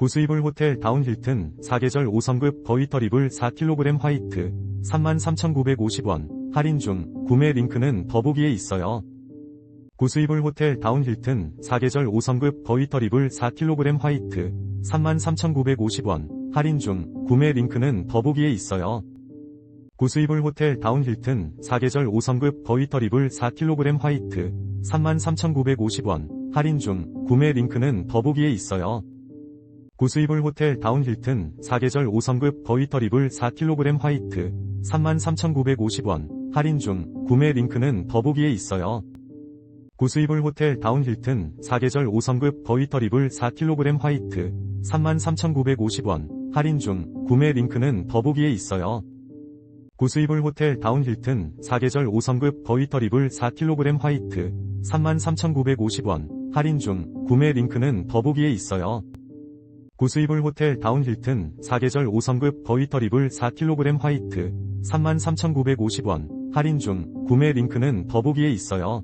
고수이불 호텔 다운 힐튼 4계절 5성급 버위터리블 4kg 화이트 33,950원 할인 중 구매 링크는 더보기에 있어요. 고수이불 호텔 다운 힐튼 4계절 5성급 버위터리블 4kg 화이트 33,950원 할인 중 구매 링크는 더보기에 있어요. 고수이불 호텔 다운 힐튼 4계절 5성급 버위터리블 4kg 화이트 33,950원 할인 중 구매 링크는 더보기에 있어요. 고수이불 호텔 다운 힐튼 4계절 5성급 버위터리블 4kg 화이트 33,950원 할인 중 구매 링크는 더보기에 있어요. 고수이불 호텔 다운 힐튼 4계절 5성급 버위터리블 4kg 화이트 33,950원 할인 중 구매 링크는 더보기에 있어요. 고수이불 호텔 다운 힐튼 4계절 5성급 버위터리블 4kg 화이트 33,950원 할인 중 구매 링크는 더보기에 있어요. 고수이불 호텔 다운 힐튼 4계절 5성급 버위터리블 4kg 화이트 33,950원 할인 중 구매 링크는 더보기에 있어요.